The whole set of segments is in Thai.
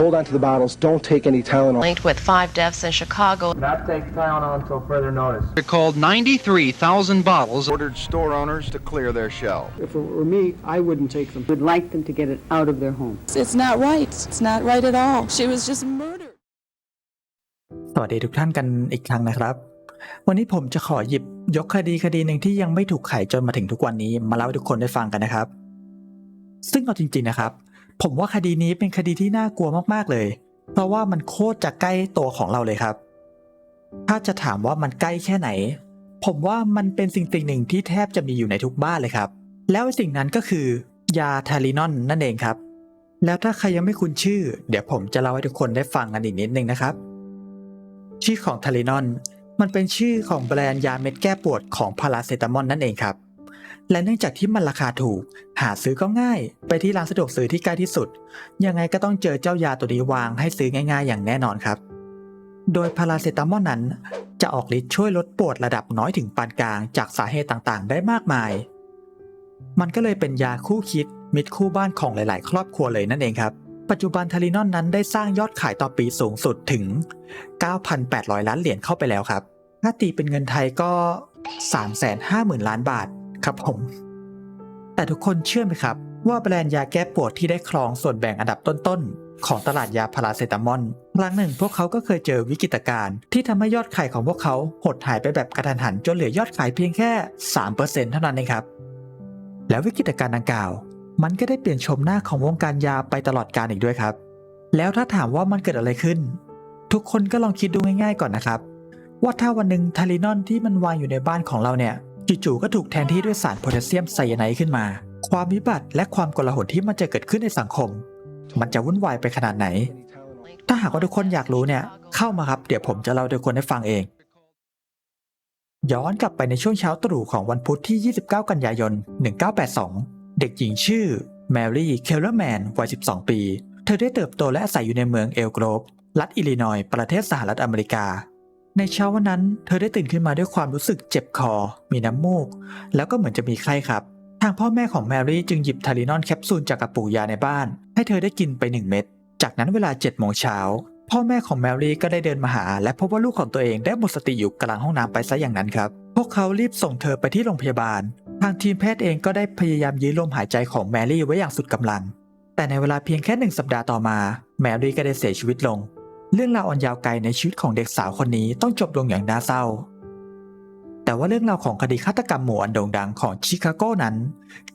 hold onto the bottles. Don't take any Tylenol. linked with five deaths in Chicago. Not take Tylenol until further notice. called 93,000 bottles ordered store owners to clear their shelves. If it were me, I wouldn't take them. would like them to get it out of their home. It's not right. It's not right at all. She was just murdered. สวัสดีทุกท่านกันอีกครั้งนะครับ วันนี้ผมจะขอหยิบยกคดีคดีหนึ่งที่ยังไม่ถูกไขจนมาถึงทุกวันนี้มาเล่าให้ทุกคนได้ฟังกันนะครับ ซึ่งเอาจริงๆนะครับ ผมว่าคดีนี้เป็นคดีที่น่ากลัวมากๆเลย เพราะว่ามันโคตรจะใกล้ตัวของเราเลยครับ ถ้าจะถามว่ามันใกล้แค่ไหน ผมว่ามันเป็นสิ่งสิ่งหนึ่งที่แทบจะมีอยู่ในทุกบ้านเลยครับ แล้วสิ่งนั้นก็คือยาทารินอนนั่นเองครับ แล้วถ้าใครยังไม่คุ้นชื่อ เดี๋ยวผมจะเล่าให้ทุกคนได้ฟังกันอีกนิดนึงนะครับ ชื่อของทารินอนมันเป็นชื่อของแบรนด์ยาเม็ดแก้ปวดของพาราเซตามอลนั่นเองครับ และเนื่องจากที่มันราคาถูก หาซื้อก็ง่าย ไปที่ร้านสะดวกซื้อที่ใกล้ที่สุด ยังไงก็ต้องเจอเจ้ายาตัวนี้วางให้ซื้อง่ายๆ อย่างแน่นอนครับ โดยพาราเซตามอลนั้น จะออกฤทธิ์ช่วยลดปวดระดับน้อยถึงปานกลางจากสาเหตุต่างๆ ได้มากมาย มันก็เลยเป็นยาคู่คิดมิตรคู่บ้านของหลายๆ ครอบครัวเลยนั่นเองครับ ปัจจุบันทารินอนนั้นได้สร้างยอดขายต่อปีสูงสุดถึง 9,800 ล้านเหรียญเข้าไปแล้วครับถ้าตีเป็นเงินไทยก็ 350,000 ล้านบาท ครับผม แต่ทุกคนเชื่อไหมครับ ว่าแบรนด์ยาแก้ปวดที่ได้ครองส่วนแบ่งอันดับต้นๆ ของตลาดยาพาราเซตามอลครั้งหนึ่งพวกเขาก็เคยเจอวิกฤตการณ์ที่ทำให้ยอดขายของพวกเขาหดหายไปแบบกระทันหันจนเหลือยอดขายเพียงแค่3%เท่านั้นเองครับ แล้ววิกฤตการณ์ดังกล่าว มันก็ได้เปลี่ยนชมหน้าของวงการยาไปตลอดกาลอีกด้วยครับ แล้วถ้าถามว่ามันเกิดอะไรขึ้น ทุกคนก็ลองคิดดูง่าย ๆ ก่อนนะครับ ว่าถ้าวันหนึ่งทารินอนที่มันวางอยู่ในบ้านของเราเนี่ย จู่ๆก็ถูกแทนที่ด้วยสารโพแทสเซียมไซยาไนด์ขึ้นมา ความวิบัติและความกลาหลที่มันจะเกิดขึ้นในสังคม มันจะวุ่นวายไปขนาดไหน ถ้าหากว่าทุกคนอยากรู้เนี่ย เข้ามาครับ เดี๋ยวผมจะเล่าทุกคนได้ฟังเอง ย้อนกลับไปในช่วงเช้าตรู่ของวันพุธที่ 29 กันยายน 1982 เด็กหญิงชื่อแมรี่เคลเลอร์แมนวัย 12 ปี เธอได้เติบโตและอาศัยอยู่ในเมืองเอลโกรฟรัฐอิลลินอยส์ประเทศสหรัฐอเมริกา ในเช้าวันนั้นเธอได้ตื่นขึ้นมาด้วยความรู้สึกเจ็บคอ มีน้ำมูก แล้วก็เหมือนจะมีไข้ครับ ทางพ่อแม่ของแมรี่จึงหยิบทารินอนแคปซูลจากกระปุกยาในบ้าน ให้เธอได้กินไป1เม็ด จากนั้นเวลา7โมงเช้าพ่อแม่ของแมรี่ก็ได้เดินมาหา และพบว่าลูกของตัวเองได้หมดสติอยู่กลางห้องน้ำไปซะอย่างนั้นครับ พวกเขารีบส่งเธอไปที่โรงพยาบาล ทางทีมแพทย์เองก็ได้พยายามยื้อลมหายใจของแมรี่ไว้อย่างสุดกำลัง แต่ในเวลาเพียงแค่หนึ่งสัปดาห์ต่อมา แมรี่ก็ได้เสียชีวิตลง เรื่องราวอันยาวไกลในชีวิตของเด็กสาวคนนี้ต้องจบลงอย่างน่าเศร้า แต่ว่าเรื่องราวของคดีฆาตกรรมหมู่อันโด่งดังของชิคาโกนั้น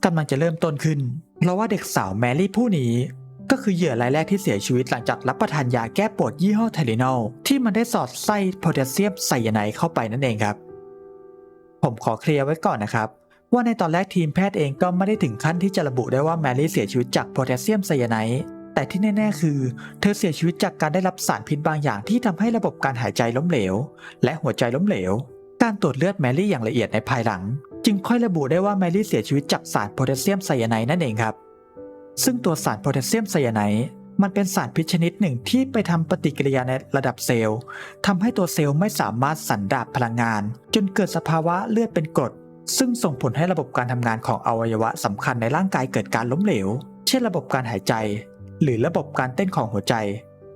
กำลังจะเริ่มต้นขึ้น เพราะว่าเด็กสาวแมรี่ผู้นี้ ก็คือเหยื่อรายแรกที่เสียชีวิตหลังจากรับประทานยาแก้ปวดยี่ห้อเทลินอลที่มันได้สอดไส้โพแทสเซียมไซยาไนด์เข้าไปนั่นเองครับ ผมขอเคลียร์ไว้ก่อนนะครับว่าในตอนแรกทีมแพทย์เองก็ไม่ได้ถึงขั้นที่จะระบุได้ว่าแมรี่เสียชีวิตจากโพแทสเซียมไซยาไนด์ แต่ที่แน่ ๆ คือ เธอเสียชีวิตจากการได้รับสารพิษบางอย่างที่ทำให้ระบบการหายใจล้มเหลว และหัวใจล้มเหลว การตรวจเลือดแมรี่อย่างละเอียดในภายหลัง จึงค่อยระบุได้ว่าแมรี่เสียชีวิตจากสารโพแทสเซียมไซยาไนด์นั่นเองครับ ซึ่งตัวสารโพแทสเซียมไซยาไนด์มันเป็นสารพิษชนิดหนึ่งที่ไปทำปฏิกิริยาในระดับเซลล์ทำให้ตัวเซลล์ไม่สามารถสันดาบพลังงาน จนเกิดสภาวะเลือดเป็นกรด ซึ่งส่งผลให้ระบบการทำงานของอวัยวะสำคัญในร่างกายเกิดการล้มเหลว เช่นระบบการหายใจ หรือระบบการเต้นของหัวใจ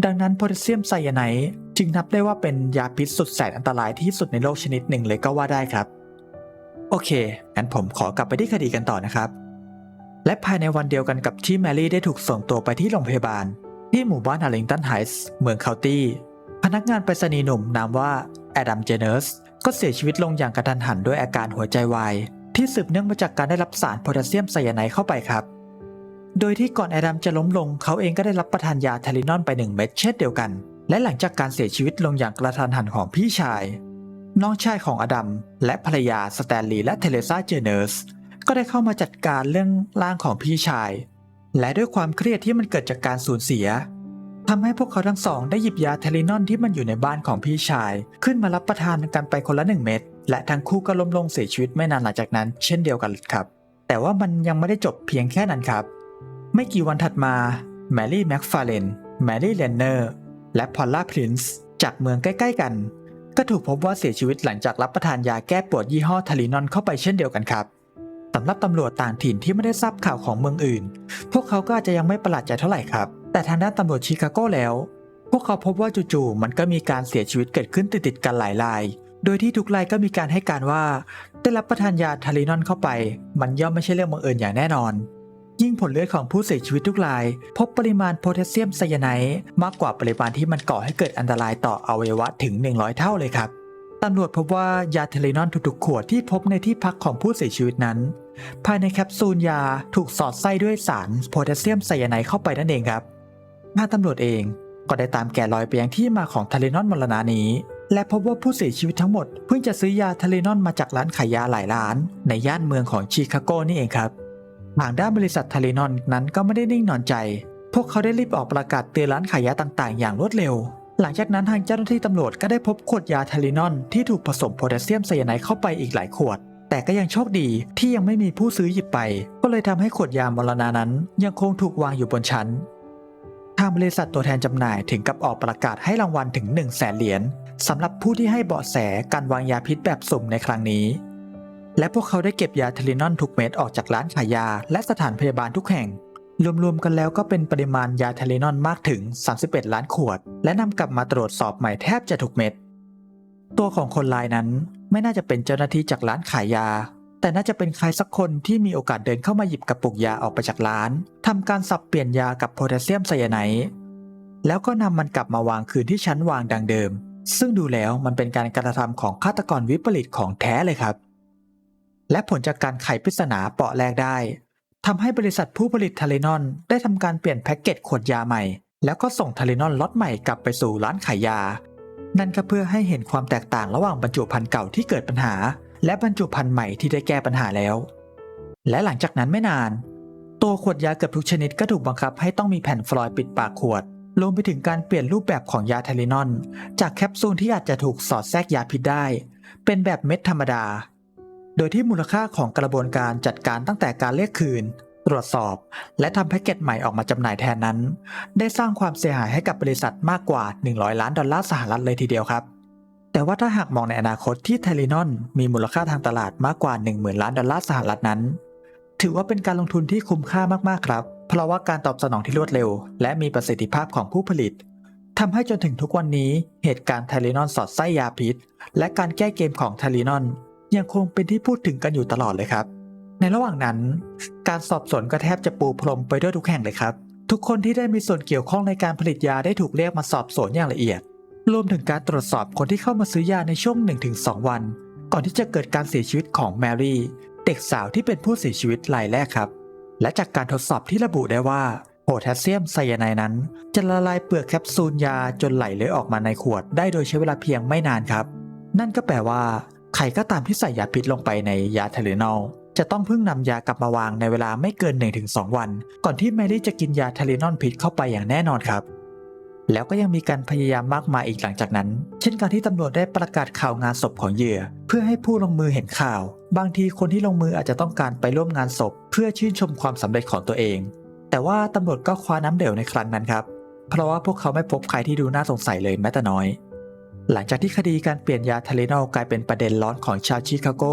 ดังนั้นโพแทสเซียมไซยาไนด์จึงนับได้ว่าเป็นยาพิษสุดแสนอันตรายที่สุดในโลกชนิดหนึ่งเลยก็ว่าได้ครับ โอเคงั้นผมขอกลับไปที่คดีกันต่อนะครับ และภายในวันเดียวกันกับที่แมรี่ได้ถูกส่งตัวไปที่โรงพยาบาล ที่หมู่บ้านอาริงตันไฮส์เมืองเคาน์ตี้พนักงานไปรษณีย์หนุ่มนามว่าแอดัมเจเนอร์สก็เสียชีวิตลงอย่างกระทันหันด้วยอาการหัวใจวายที่สืบเนื่องมาจากการได้รับสารโพแทสเซียมไซยาไนด์เข้าไปครับ โดยที่ก่อนแอดัมจะล้มลงเขาเองก็ได้รับประทานยาเทลินอนไปหนึ่งเม็ดเช่นเดียวกัน และหลังจากการเสียชีวิตลงอย่างกระทันหันของพี่ชาย น้องชายของอดัมและภรรยาสแตนลีย์และเทเลซาเจเนอร์สก็ได้เข้ามาจัดการเรื่องร่างของพี่ชาย และด้วยความเครียดที่มันเกิดจากการสูญเสียทำให้พวกเขาทั้งสอง ได้หยิบยาเทลินอนที่มันอยู่ในบ้านของพี่ชาย ขึ้นมารับประทานกันไปคนละหนึ่งเม็ดและทั้งคู่ก็ล้มลงเสียชีวิตไม่นานหลังจากนั้น เช่นเดียวกันครับ แต่ว่ามันยังไม่ได้จบเพียงแค่นั้นครับ ไม่กี่วันถัดมาแมรี่แม็กฟาเลนแมรี่เลนเนอร์และพอลล่าพรินซ์จากเมืองใกล้ ๆ กัน ก็ถูกพบว่าเสียชีวิตหลังจากรับประทานยาแก้ปวดยี่ห้อทารินอนเข้าไปเช่นเดียวกันครับสำหรับตำรวจต่างถิ่นที่ไม่ได้ทราบข่าวของเมืองอื่น พวกเขาก็อาจจะยังไม่ประหลาดใจเท่าไหร่ครับ แต่ทางด้านตำรวจชิคาโกแล้ว พวกเขาพบว่าจู่ๆมันก็มีการเสียชีวิตเกิดขึ้นติดๆกันหลายราย โดยที่ทุกรายก็มีการให้การว่า ได้รับประทานยาทารินอนเข้าไป มันย่อมไม่ใช่เรื่องบังเอิญอย่างแน่นอน ยิ่งผลเลือดของผู้เสียชีวิตทุกราย พบปริมาณโพแทสเซียมไซยาไนด์มากกว่าปริมาณที่มันก่อให้เกิดอันตรายต่ออวัยวะถึง 100 เท่าเลยครับตำรวจพบว่ายาเทเลนอนทุกๆขวดที่พบในที่พักของผู้เสียชีวิตนั้น ภายในแคปซูลยาถูกสอดไส้ด้วยสารโพแทสเซียมไซยาไนด์เข้าไปนั่นเองครับทางตำรวจเองก็ได้ตามแกะรอยไปยังที่มาของเทเลนอนมรณานี้ และพบว่าผู้เสียชีวิตทั้งหมด เพิ่งจะซื้อยาเทเลนอนมาจากร้านขายยาหลายร้าน ในย่านเมืองของชิคาโกนี่เองครับ ทางด้านบริษัทเทเลนอนนั้นก็ไม่ได้นิ่งนอนใจ พวกเขาได้รีบออกประกาศเตือนร้านขายยาต่างๆ อย่างรวดเร็ว หลังจากนั้นทางเจ้าหน้าที่ตำรวจก็ได้พบขวดยาเทเลนอนที่ถูกผสมโพแทสเซียมไซยาไนด์เข้าไปอีกหลายขวด แต่ก็ยังโชคดีที่ยังไม่มีผู้ซื้อหยิบไป ก็เลยทำให้ขวดยามรณานั้นยังคงถูกวางอยู่บนชั้น ทางบริษัทตัวแทนจำหน่ายถึงกับออกประกาศให้รางวัลถึง1 0 0 0 0แสนเหรียญสำหรับผู้ที่ให้เบาะแสการวางยาพิษแบบสุ่มในครั้งนี้ และพวกเขาได้เก็บยาเทลินอนทุกเม็ดออกจากร้านขายยา และสถานพยาบาลทุกแห่ง รวมๆกันแล้วก็เป็นปริมาณยาเทลินอนมากถึง 31 ล้านขวด และนำกลับมาตรวจสอบใหม่แทบจะทุกเม็ด ตัวของคนรายนั้นไม่น่าจะเป็นเจ้าหน้าที่จากร้านขายยา แต่น่าจะเป็นใครสักคนที่มีโอกาสเดินเข้ามาหยิบกระปุกยาออกไปจากร้านทำการสับเปลี่ยนยากับโพแทสเซียมไซยาไนด์แล้วก็นำมันกลับมาวางคืนที่ชั้นวางดังเดิม ซึ่งดูแล้วมันเป็นการกระทำของฆาตกรวิปริตของแท้เลยครับ และผลจากการไขปริศนาเปาะแรกได้ทำให้บริษัทผู้ผลิตทาเลนอนได้ทำการเปลี่ยนแพ็กเกจขวดยาใหม่ แล้วก็ส่งทาเลนอนล็อตใหม่กลับไปสู่ร้านขายยา นั่นก็เพื่อให้เห็นความแตกต่างระหว่างบรรจุภัณฑ์เก่าที่เกิดปัญหา และบรรจุภัณฑ์ใหม่ที่ได้แก้ปัญหาแล้ว และหลังจากนั้นไม่นาน ตัวขวดยาเกือบทุกชนิดก็ถูกบังคับให้ต้องมีแผ่นฟลอยด์ปิดปากขวดรวมไปถึงการเปลี่ยนรูปแบบของยาเทลินอน จากแคปซูลที่อาจจะถูกสอดแทรกยาพิษได้ เป็นแบบเม็ดธรรมดา โดยที่มูลค่าของกระบวนการจัดการตั้งแต่การเรียกคืน ตรวจสอบ และทำแพ็กเกจใหม่ออกมาจำหน่ายแทนนั้น ได้สร้างความเสียหายให้กับบริษัทมากกว่า 100 ล้านดอลลาร์สหรัฐเลยทีเดียวครับ แต่ว่าถ้าหากมองในอนาคตที่เทลินอนมีมูลค่าทางตลาดมากกว่า 10,000 ล้านดอลลาร์สหรัฐนั้น ถือว่าเป็นการลงทุนที่คุ้มค่ามากๆครับเพราะว่าการตอบสนองที่รวดเร็ว และมีประสิทธิภาพของผู้ผลิตทำให้จนถึงทุกวันนี้เหตุการณ์ไทลินอนสอดไส้ยาพิษ และการแก้เกมของไทลินอน ยังคงเป็นที่พูดถึงกันอยู่ตลอดเลยครับ ในระหว่างนั้น การสอบสวนก็แทบจะปูพรมไปด้วยทุกแห่งเลยครับ ทุกคนที่ได้มีส่วนเกี่ยวข้องในการผลิตยาได้ถูกเรียกมาสอบสวนอย่างละเอียด รวมถึงการตรวจสอบคนที่เข้ามาซื้อยาในช่วง 1-2 วัน ก่อนที่จะเกิดการเสียชีวิตของแมรี่ เด็กสาวที่เป็นผู้เสียชีวิตรายแรกครับ และจากการทดสอบที่ระบุได้ว่าโพแทสเซียมไซยาไนด์นั้น จะละลายเปลือกแคปซูลยาจนไหลเลยออกมาในขวดได้โดยใช้เวลาเพียงไม่นานครับ นั่นก็แปลว่า ใครก็ตามที่ใส่ยาพิษลงไปในยาเทเลนอลจะต้องเพิ่งนำยากลับมาวางในเวลาไม่เกิน 1-2 วัน ก่อนที่แมรี่จะกินยาเทเลนอลพิษเข้าไปอย่างแน่นอนครับ แล้วก็ยังมีการพยายามมากมายอีกหลังจากนั้น เช่นการที่ตำรวจได้ประกาศข่าวงานศพของเหยื่อ เพื่อให้ผู้ลงมือเห็นข่าว บางทีคนที่ลงมืออาจจะต้องการไปร่วมงานศพ เพื่อชื่นชมความสำเร็จของตัวเอง แต่ว่าตำรวจก็คว้าน้ำเหลวในครั้งนั้นครับ เพราะว่าพวกเขาไม่พบใครที่ดูน่าสงสัยเลยแม้แต่น้อย หลังจากที่คดีการเปลี่ยนยาเทเลนอลกลายเป็นประเด็นร้อนของชาวชิคาโก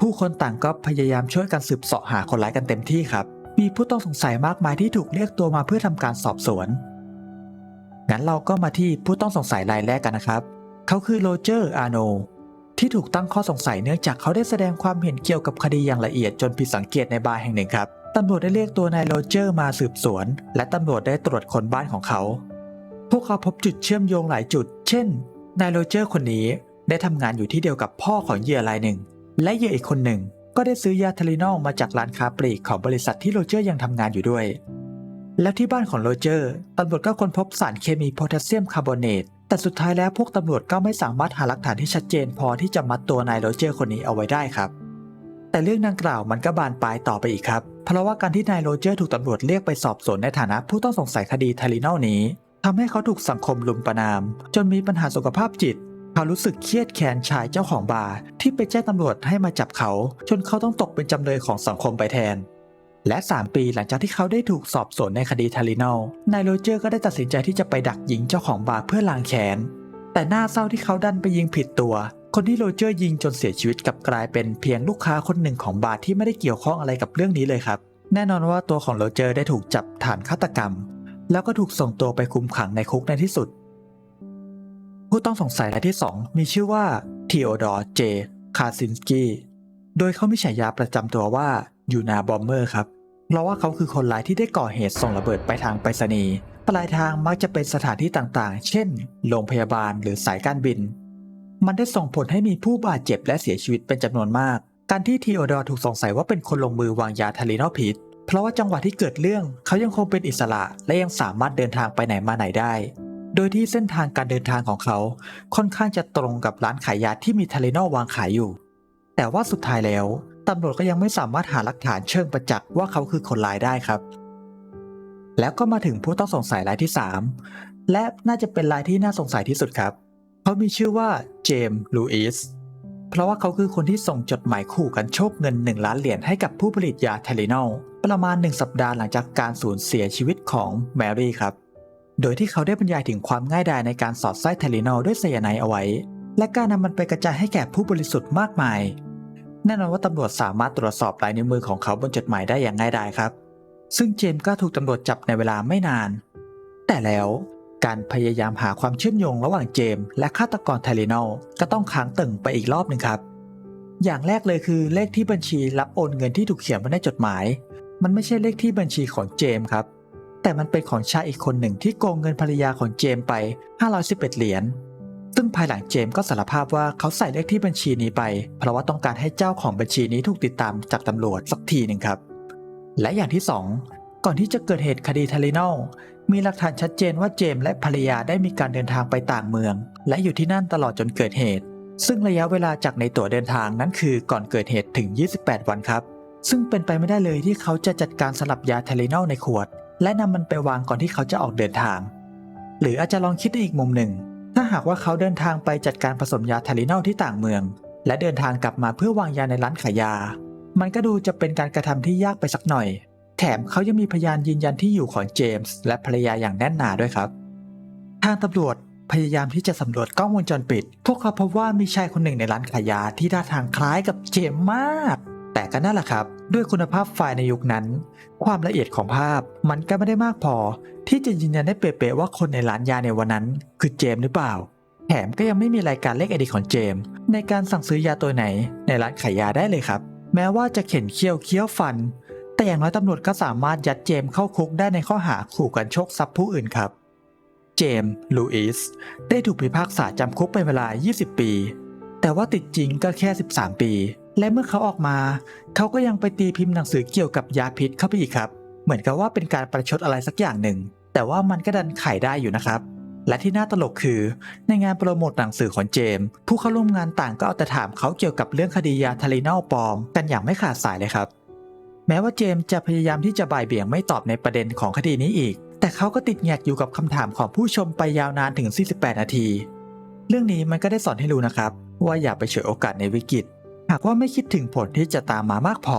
ผู้คนต่างก็พยายามช่วยกันสืบเสาะหาคนร้ายกันเต็มที่ครับ มีผู้ต้องสงสัยมากมายที่ถูกเรียกตัวมาเพื่อทำการสอบสวน งั้นเราก็มาที่ผู้ต้องสงสัยรายแรกกันนะครับ เขาคือโรเจอร์อาโน ที่ถูกตั้งข้อสงสัยเนื่องจากเขาได้แสดงความเห็นเกี่ยวกับคดีอย่างละเอียดจนผิดสังเกตในบาร์แห่งหนึ่งครับตำรวจได้เรียกตัวนายโรเจอร์มาสืบสวน และตำรวจได้ตรวจคนบ้านของเขา พวกเขาพบจุดเชื่อมโยงหลายจุด เช่น นายโรเจอร์คนนี้ได้ทำงานอยู่ที่เดียวกับพ่อของเหยื่อรายหนึ่ง และเหยื่ออีกคนหนึ่ง ก็ได้ซื้อยาเทลินอลมาจากร้านค้าปลีกของบริษัทที่โรเจอร์ยังทำงานอยู่ด้วย แล้วที่บ้านของโรเจอร์ตำรวจก็ค้นพบสารเคมีโพแทสเซียมคาร์บอเนตแต่สุดท้ายแล้วพวกตำรวจก็ไม่สามารถหาหลักฐานที่ชัดเจนพอที่จะมัดตัวนายโรเจอร์คนนี้เอาไว้ได้ครับ แต่เรื่องดังกล่าวมันก็บานปลายต่อไปอีกครับ เพราะว่าการที่นายโรเจอร์ถูกตำรวจเรียกไปสอบสวนในฐานะผู้ต้องสงสัยคดีเทลินอลนี้ ทำให้เขาถูกสังคมลุมประนาม จนมีปัญหาสุขภาพจิต เขารู้สึกเครียดแค้นชายเจ้าของบาร์ที่ไปแจ้งตำรวจให้มาจับเขา จนเขาต้องตกเป็นจำเลยของสังคมไปแทน และ 3 ปีหลังจากที่เขาได้ถูกสอบสวนในคดีทารินอลนายโรเจอร์ก็ได้ตัดสินใจที่จะไปดักยิงเจ้าของบาร์เพื่อล้างแค้นแต่หน้าเศร้าที่เขาดันไปยิงผิดตัว คนที่โรเจอร์ยิงจนเสียชีวิตกลับกลายเป็นเพียงลูกค้าคนหนึ่งของบาร์ที่ไม่ได้เกี่ยวข้องอะไรกับเรื่องนี้เลยครับ แน่นอนว่าตัวของโรเจอร์ได้ถูกจับฐานฆาตกรรม แล้วก็ถูกส่งตัวไปคุมขังในคุกในที่สุด ผู้ต้องสงสัยรายที่2มีชื่อว่าทีโอดอร์เจ คาซินสกี้ โดยเขามีฉายาประจำตัวว่ายูนาบอมเมอร์ครับ เพราะว่าเขาคือคนร้ายที่ได้ก่อเหตุส่งระเบิดไปทางไปรษณีย์ปลายทางมักจะเป็นสถานที่ต่างๆ เช่น โรงพยาบาลหรือสายการบิน มันได้ส่งผลให้มีผู้บาดเจ็บและเสียชีวิตเป็นจำนวนมาก การที่ทีโอดอร์ถูกสงสัยว่าเป็นคนลงมือวางยาทารินอลพิษ เพราะว่าจังหวะที่เกิดเรื่องเขายังคงเป็นอิสระและยังสามารถเดินทางไปไหนมาไหนได้ โดยที่เส้นทางการเดินทางของเขาค่อนข้างจะตรงกับร้านขายยาที่มีทารินอลวางขายอยู่ แต่ว่าสุดท้ายแล้วตำรวจก็ยังไม่สามารถหาหลักฐานเชิงประจักษ์ว่าเขาคือคนร้ายได้ครับ แล้วก็มาถึงผู้ต้องสงสัยรายที่ 3 และน่าจะเป็นรายที่น่าสงสัยที่สุดครับ เขามีชื่อว่าเจมส์ลูอิสเพราะว่าเขาคือคนที่ส่งจดหมายขู่กันโชคเงิน 1 ล้านเหรียญให้กับผู้ผลิตยาเทเลนอล ประมาณ 1 สัปดาห์หลังจากการสูญเสียชีวิตของแมรี่ครับ โดยที่เขาได้บรรยายถึงความง่ายดายในการสอดไส้เทลินอลด้วยไซยาไนด์เอาไว้ และการนำมันไปกระจายให้แก่ผู้บริสุทธิ์มากมาย แน่นอนว่าตำรวจสามารถตรวจสอบลายนิ้วมือของเขาบนจดหมายได้อย่างง่ายดายครับ ซึ่งเจมส์ก็ถูกตำรวจจับในเวลาไม่นาน แต่แล้วการพยายามหาความเชื่อมโยงระหว่างเจมส์และฆาตกรไทลินอลก็ต้องค้างตึงไปอีกรอบหนึ่งครับ อย่างแรกเลยคือเลขที่บัญชีรับโอนเงินที่ถูกเขียนไว้ในจดหมาย มันไม่ใช่เลขที่บัญชีของเจมส์ครับ แต่มันเป็นของชายอีกคนหนึ่งที่โกงเงินภรรยาของเจมส์ไป 511 เหรียญ ซึ่งภายหลังเจมส์ก็สารภาพว่าเขาใส่เลขที่บัญชีนี้ไป เพราะว่าต้องการให้เจ้าของบัญชีนี้ถูกติดตามจากตำรวจสักทีหนึ่งครับ และอย่างที่ 2 ก่อนที่จะเกิดเหตุคดีทารินอลมีหลักฐานชัดเจนว่าเจมส์และภรรยาได้มีการเดินทางไปต่างเมือง และอยู่ที่นั่นตลอดจนเกิดเหตุ ซึ่งระยะเวลาจากในตั๋วเดินทางนั้นคือก่อนเกิดเหตุถึง 28 วันครับ ซึ่งเป็นไปไม่ได้เลยที่เขาจะจัดการสลับยาเทลินอลในขวด และนำมันไปวางก่อนที่เขาจะออกเดินทาง หรืออาจจะลองคิดในอีกมุมหนึ่ง ถ้าหากว่าเขาเดินทางไปจัดการผสมยาเทลินอลที่ต่างเมือง และเดินทางกลับมาเพื่อวางยาในร้านขายยา มันก็ดูจะเป็นการกระทำที่ยากไปสักหน่อย แถมเขายังมีพยานยืนยันที่อยู่ของเจมส์และภรรยาอย่างแน่นหนาด้วยครับ ทางตำรวจพยายามที่จะสำรวจกล้องวงจรปิด พวกเขาพบว่ามีชายคนหนึ่งในร้านขายยาที่ท่าทางคล้ายกับเจมส์มาก แต่ก็นั่นแหละครับ ด้วยคุณภาพไฟล์ในยุคนั้น ความละเอียดของภาพมันก็ไม่ได้มากพอ ที่จะยืนยันได้เป๊ะๆว่าคนในร้านยาในวันนั้น คือเจมส์หรือเปล่า แถมก็ยังไม่มีรายการเลขไอดีของเจมส์ในการสั่งซื้อยาตัวไหน ในร้านขายยาได้เลยครับ แม้ว่าจะเข็นเคี้ยวเคี้ยวฟัน แต่อย่างน้อยตำรวจก็สามารถยัดเจมส์เข้าคุกได้ในข้อหาขู่กันโชคทรัพย์ผู้อื่นครับเจมส์ ลูอิส ได้ถูกพิพากษาจำคุกเป็นเวลา 20 ปี แต่ว่าติดจริงก็แค่ 13 ปี และเมื่อเขาออกมา เขาก็ยังไปตีพิมพ์หนังสือเกี่ยวกับยาพิษเข้าไปอีกครับ เหมือนกับว่าเป็นการประชดอะไรสักอย่างหนึ่ง แต่ว่ามันก็ดันขายได้อยู่นะครับ และที่น่าตลกคือ ในงานโปรโมทหนังสือของเจมส์ผู้เข้าร่วมงานต่างก็เอาแต่ถามเขาเกี่ยวกับเรื่องคดียาทารินอลปลอมกันอย่างไม่ขาดสายเลยครับ แม้ว่าเจมส์จะพยายามที่จะบ่ายเบี่ยงไม่ตอบในประเด็นของคดีนี้อีก แต่เขาก็ติดแงกอยู่กับคำถามของผู้ชมไปยาวนานถึง 48 นาที เรื่องนี้มันก็ได้สอนให้รู้นะครับ ว่าอย่าไปเฉยโอกาสในวิกฤต หากว่าไม่คิดถึงผลที่จะตามมามากพอ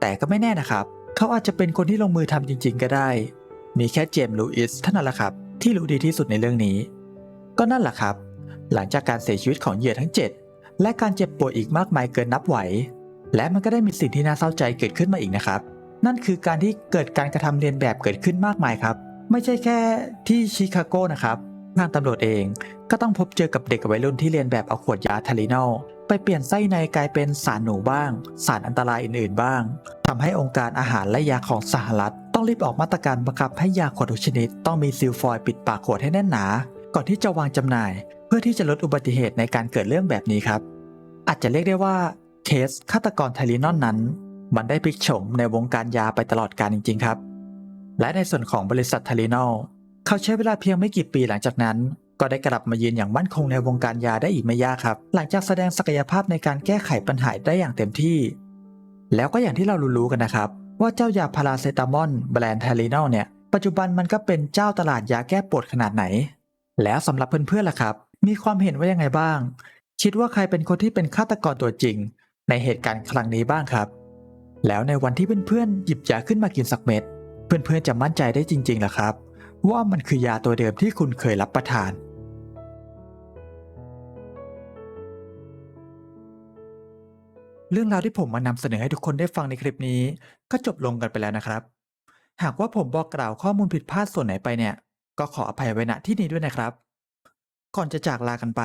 แต่ก็ไม่แน่นะครับ เขาอาจจะเป็นคนที่ลงมือทำจริง ๆ ก็ได้ มีแค่เจมส์ลูอิสเท่านั้นแหละครับ ที่รู้ดีที่สุดในเรื่องนี้ ก็นั่นแหละครับ หลังจากการเสียชีวิตของเหยื่อทั้ง 7 และการเจ็บป่วยอีกมากมายเกินนับไหว และมันก็ได้มีสิ่งที่น่าเศร้าใจเกิดขึ้นมาอีกนะครับ นั่นคือการที่เกิดการกระทำเลียนแบบเกิดขึ้นมากมายครับ ไม่ใช่แค่ที่ชิคาโกนะครับทางตำรวจเอง ก็ต้องพบเจอกับเด็กวัยรุ่นที่เรียนแบบเอาขวดยาทารินอลไปเปลี่ยนไส้ในกลายเป็นสารหนูบ้าง สารอันตรายอื่นๆบ้างทำให้องค์การอาหารและยาของสหรัฐ ต้องรีบออกมาตรการบังคับให้ยาขวดทุกชนิด ต้องมีซิลฟอยปิดปากขวดให้แน่นหนา ก่อนที่จะวางจำหน่าย เพื่อที่จะลดอุบัติเหตุในการเกิดเรื่องแบบนี้ครับ อาจจะเรียกได้ว่าเคสฆาตกรไทลินอลนั้น มันได้พลิกโฉมในวงการยาไปตลอดกาลจริง ๆ ครับ และในส่วนของบริษัทไทลินอลเขาใช้เวลาเพียงไม่กี่ปีหลังจากนั้น ก็ได้กลับมายืนอย่างมั่นคงในวงการยาได้อีกไม่ยากครับ หลังจากแสดงศักยภาพในการแก้ไขปัญหาได้อย่างเต็มที่ แล้วก็อย่างที่เรารู้ๆกันนะครับ ว่าเจ้ายาพาราเซตามอลแบรนด์ไทลินอลเนี่ยปัจจุบันมันก็เป็นเจ้าตลาดยาแก้ปวดขนาดไหน แล้วสำหรับเพื่อนๆล่ะครับ มีความเห็นว่ายังไงบ้าง คิดว่าใครเป็นคนที่เป็นฆาตกรตัวจริง ในเหตุการณ์ครั้งนี้บ้างครับ แล้วในวันที่เพื่อนๆหยิบยาขึ้นมากินสักเม็ด เพื่อนๆจะมั่นใจได้จริงๆหรอครับ ว่ามันคือยาตัวเดิมที่คุณเคยรับประทาน เรื่องราวที่ผมมานำเสนอให้ทุกคนได้ฟังในคลิปนี้ ก็จบลงกันไปแล้วนะครับ หากว่าผมบอกกล่าวข้อมูลผิดพลาดส่วนไหนไปเนี่ย ก็ขออภัยไว้ณที่นี้ด้วยนะครับ ก่อนจะจากลากันไป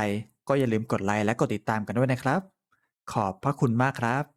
ก็อย่าลืมกดไลค์และกดติดตามกันด้วยนะครับ ขอบพระคุณมากครับ